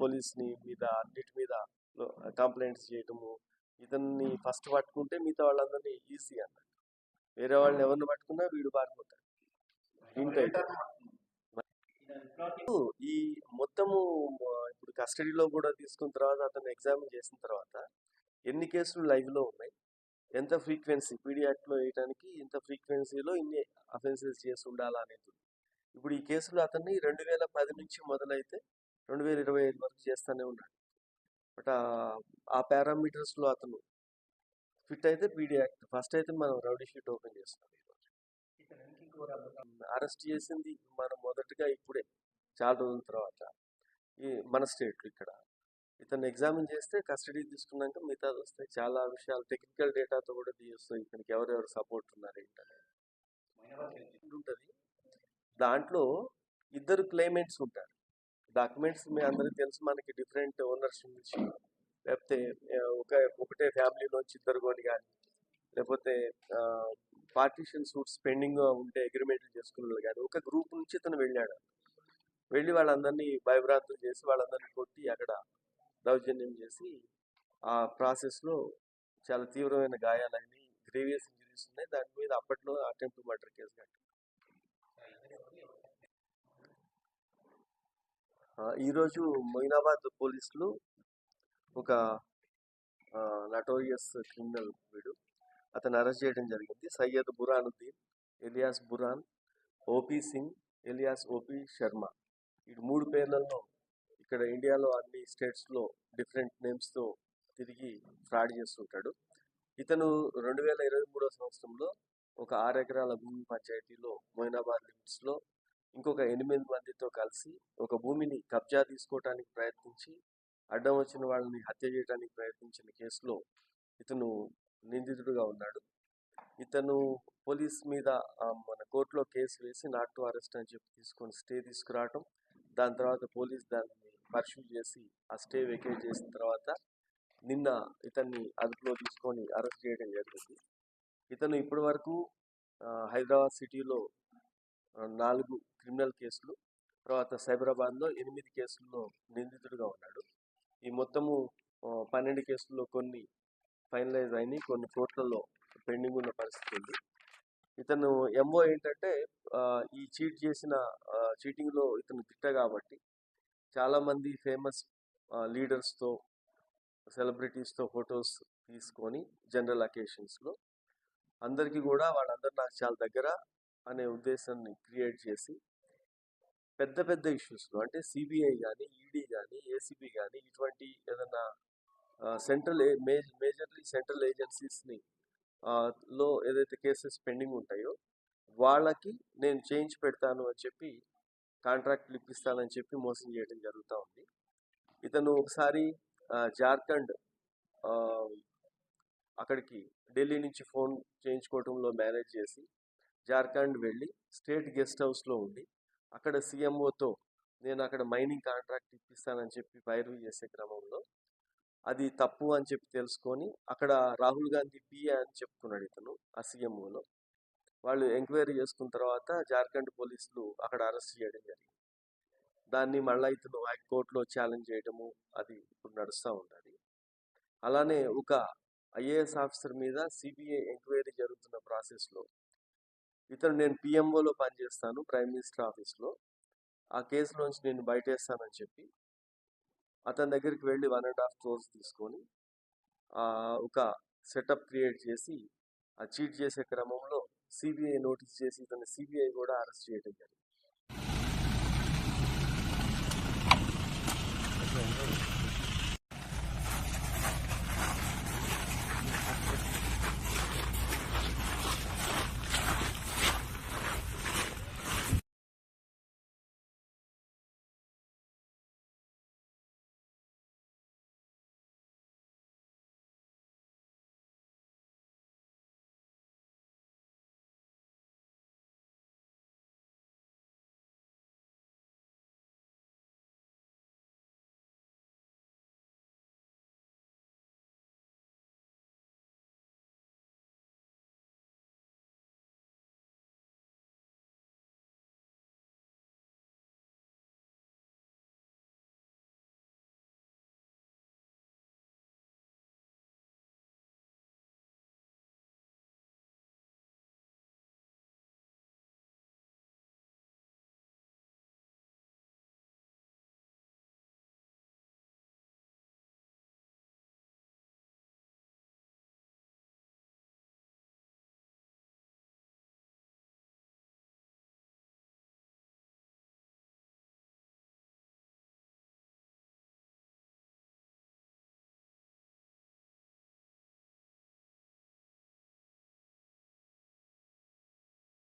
పోలీస్ని మీద అన్నిటి మీద కంప్లైంట్స్ చేయటము ఇతన్ని ఫస్ట్ పట్టుకుంటే మిగతా వాళ్ళందరినీ ఈజీ అన్నట్టు. వేరే వాళ్ళని ఎవరిని పట్టుకున్నా వీడు పారిపోతాడు. ఇంటర్ ఈ మొత్తము ఇప్పుడు కస్టడీలో కూడా తీసుకున్న తర్వాత అతను ఎగ్జామిన్ చేసిన తర్వాత ఎన్ని కేసులు లైవ్లో లో ఉన్నాయి? ఎంత ఫ్రీక్వెన్సీ? పీడియాక్ట్లో వేయడానికి ఇంత ఫ్రీక్వెన్సీలో ఇన్ని అఫెన్సెస్ చేసి ఉండాలా అనేది ఇప్పుడు ఈ కేసులు అతన్ని రెండు వేల పది నుంచి మొదలైతే రెండు వేల ఇరవై ఐదు వరకు చేస్తూనే ఉన్నాడు. బట్ ఆ పారామీటర్స్లో అతను ఫిట్ అయితే పీడీ యాక్ట్ ఫస్ట్ అయితే మనం రౌడీ షీట్ ఓపెన్ చేస్తున్నాం అరెస్ట్ చేసింది మనం మొదటగా ఇప్పుడే చాలా రోజుల తర్వాత. ఈ మన స్టేట్ ఇక్కడ. ఇతను ఎగ్జామిన్ చేస్తే కస్టడీ తీసుకున్నాక మిగతాది వస్తాయి. చాలా విషయాలు టెక్నికల్ డేటాతో కూడా తీస్తాయి ఇతనికి ఎవరెవరు సపోర్ట్ ఉన్నారు ఏంటనేది ఉంటుంది. దాంట్లో ఇద్దరు క్లైమెంట్స్ ఉంటారు. డాక్యుమెంట్స్ మీ అందరికీ తెలుసు. మనకి డిఫరెంట్ ఓనర్స్ నుంచి లేకపోతే ఒక ఒకటే ఫ్యామిలీలోంచి ఇద్దరు కొని కానీ లేకపోతే పార్టీషన్ సూట్స్ పెండింగ్ ఉంటే అగ్రిమెంట్లు చేసుకున్నాడు కానీ ఒక గ్రూప్ నుంచి తను వెళ్ళాడు. వెళ్ళి వాళ్ళందరినీ భయభ్రాంతులు చేసి వాళ్ళందరినీ కొట్టి అక్కడ దౌర్జన్యం చేసి ఆ ప్రాసెస్లో చాలా తీవ్రమైన గాయాలని గ్రేవియస్ ఇంజరీస్ ఉన్నాయి. దాని మీద అప్పట్లో అటెంప్ట్ మర్డర్ కేసు కట్టారు. ఈరోజు మొయినాబాద్ పోలీసులు ఒక నటోరియస్ క్రిమినల్ వీడు అతను అరెస్ట్ చేయడం జరిగింది. Syed Buranuddin alias Buran OP Singh alias OP Sharma. ఇటు మూడు పేర్లలో ఇక్కడ ఇండియాలో అన్ని స్టేట్స్లో డిఫరెంట్ నేమ్స్తో తిరిగి ఫ్రాడ్ చేస్తుంటాడు. ఇతను రెండు వేల ఇరవై మూడో సంవత్సరంలో ఒక ఆరు ఎకరాల భూమి పంచాయతీలో మొయినాబాద్ లిమిట్స్లో ఇంకొక ఎనిమిది మందితో కలిసి ఒక భూమిని కబ్జా తీసుకోవటానికి ప్రయత్నించి అడ్డం వచ్చిన వాళ్ళని హత్య చేయడానికి ప్రయత్నించిన కేసులో ఇతను నిందితుడుగా ఉన్నాడు. ఇతను పోలీస్ మీద మన కోర్టులో కేసు వేసి నాట్ టు అరెస్ట్ అని చెప్పి తీసుకొని స్టే తీసుకురావటం. దాని తర్వాత పోలీస్ దాన్ని పర్ష్యూ చేసి ఆ స్టే వెకేట్ చేసిన తర్వాత నిన్న ఇతన్ని అదుపులో తీసుకొని అరెస్ట్ చేయడం జరిగింది. ఇతను ఇప్పటి వరకు హైదరాబాద్ సిటీలో నాలుగు క్రిమినల్ కేసులు తర్వాత సైబరాబాద్లో ఎనిమిది కేసుల్లో నిందితుడిగా ఉన్నాడు. ఈ మొత్తము పన్నెండు కేసుల్లో కొన్ని ఫైనలైజ్ అయినాయి కొన్ని కోర్టులలో పెండింగ్ ఉన్న పరిస్థితి ఉంది. ఇతను ఎంఓ ఏంటంటే ఈ చీట్ చేసిన చీటింగ్లో ఇతను తిట్ట కాబట్టి చాలామంది ఫేమస్ లీడర్స్తో సెలబ్రిటీస్తో ఫొటోస్ తీసుకొని జనరల్ అకేషన్స్లో అందరికీ కూడా వాళ్ళందరూ నాకు చాలా దగ్గర అనే ఉద్దేశాన్ని క్రియేట్ చేసి పెద్ద పెద్ద ఇష్యూస్లో అంటే సిబిఐ కానీ ఈడీ కానీ ఏసీబీ కానీ ఇటువంటి ఏదైనా సెంట్రల్ మేజర్లీ సెంట్రల్ ఏజెన్సీస్ని లో ఏదైతే కేసెస్ పెండింగ్ ఉంటాయో వాళ్ళకి నేను చేయించి పెడతాను అని చెప్పి కాంట్రాక్ట్లు ఇప్పిస్తానని చెప్పి మోసం చేయడం జరుగుతూ ఉంది. ఇతను ఒకసారి జార్ఖండ్ అక్కడికి ఢిల్లీ నుంచి ఫోన్ చేయించుకోవడంలో మేనేజ్ చేసి జార్ఖండ్ వెళ్ళి స్టేట్ గెస్ట్ హౌస్లో ఉండి అక్కడ సీఎంఓతో నేను అక్కడ మైనింగ్ కాంట్రాక్ట్ ఇప్పిస్తానని చెప్పి పైరవి చేసే క్రమంలో అది తప్పు అని చెప్పి తెలుసుకొని అక్కడ రాహుల్ గాంధీ పిఏ అని చెప్పుకున్నాడు ఇతను ఆ సీఎంఓలో. వాళ్ళు ఎంక్వైరీ చేసుకున్న తర్వాత జార్ఖండ్ పోలీసులు అక్కడ అరెస్ట్ చేయడం జరిగింది. దాన్ని మళ్ళీ ఇతను హైకోర్టులో ఛాలెంజ్ చేయడము అది ఇప్పుడు నడుస్తూ ఉన్నది అలానే ఒక ఐఏఎస్ ఆఫీసర్ మీద సిబిఐ ఎంక్వైరీ జరుగుతున్న ప్రాసెస్లో ఇతను నేను పిఎంఓలో పనిచేస్తాను ప్రైమ్ మినిస్టర్ ఆఫీస్లో. ఆ కేసులోంచి నేను బయటేస్తానని చెప్పి అతని దగ్గరికి వెళ్ళి వన్ అండ్ హాఫ్ క్రోర్స్ తీసుకొని ఒక సెటప్ క్రియేట్ చేసి ఆ చీట్ చేసే క్రమంలో సిబిఐ నోటీస్ చేసి ఇతన్ని సిబిఐ కూడా అరెస్ట్ చేయడం జరిగింది.